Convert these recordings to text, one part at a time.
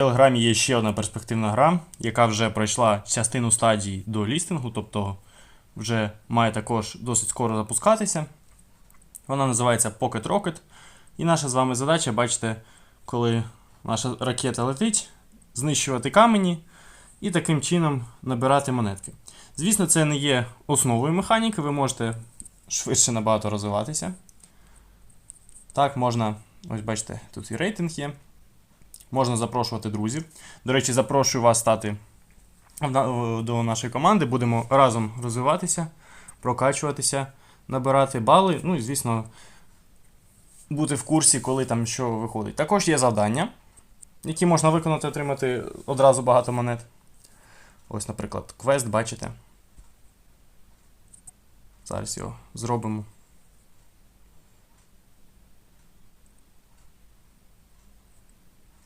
Телеграмі є ще одна перспективна гра, яка вже пройшла частину стадій до лістингу, тобто вже має також досить скоро запускатися. Вона називається Pocket Rocket. І наша з вами задача, бачите, коли наша ракета летить, знищувати камені і таким чином набирати монетки. Звісно, це не є основою механіки, ви можете швидше набагато розвиватися. Так, можна, ось бачите, тут і рейтинг є. Можна запрошувати друзів. До речі, запрошую вас стати до нашої команди. Будемо разом розвиватися, прокачуватися, набирати бали. Ну і, звісно, бути в курсі, коли там що виходить. Також є завдання, які можна виконати, отримати одразу багато монет. Ось, наприклад, квест, бачите. Зараз його зробимо.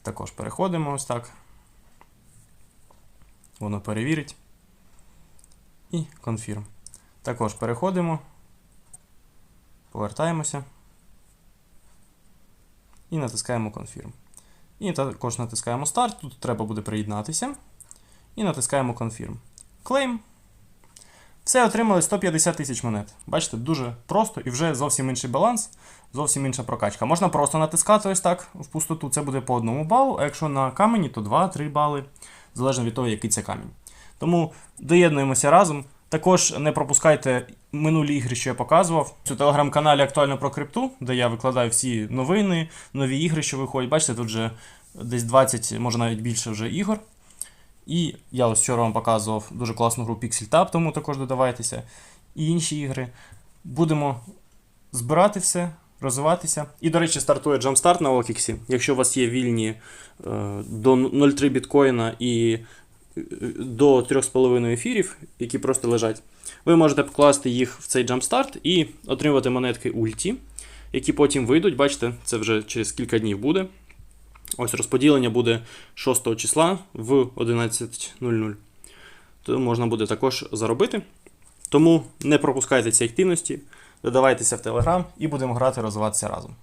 Також переходимо ось так. Воно перевірить. І конфірм. Також переходимо. Повертаємося. І натискаємо Confirm. І також натискаємо Start. Тут треба буде приєднатися. І натискаємо Confirm. Claim. Все, отримали 150 тисяч монет. Бачите, дуже просто і вже зовсім інший баланс, зовсім інша прокачка. Можна просто натискати ось так в пустоту, це буде по одному балу, а якщо на камені, то 2-3 бали, залежно від того, який це камінь. Тому доєднуємося разом. Також не пропускайте минулі ігри, що я показував. У телеграм-каналі актуально про крипту, де я викладаю всі новини, нові ігри, що виходять. Бачите, тут вже десь 20, може навіть більше вже ігор. І я ось вчора вам показував дуже класну гру Pixel Tab, тому також додавайтеся. І інші ігри. Будемо збирати все, розвиватися. І, до речі, стартує Jumpstart на OKX. Якщо у вас є вільні е, до 0,3 біткоїна і е, до 3,5 ефірів, які просто лежать, ви можете покласти їх в цей Jumpstart і отримувати монетки ульті, які потім вийдуть. Бачите, це вже через кілька днів буде. Ось розподілення буде 6 числа в 11.00. То можна буде також заробити. Тому не пропускайте ці активності, додавайтеся в Телеграм і будемо грати, розвиватися разом.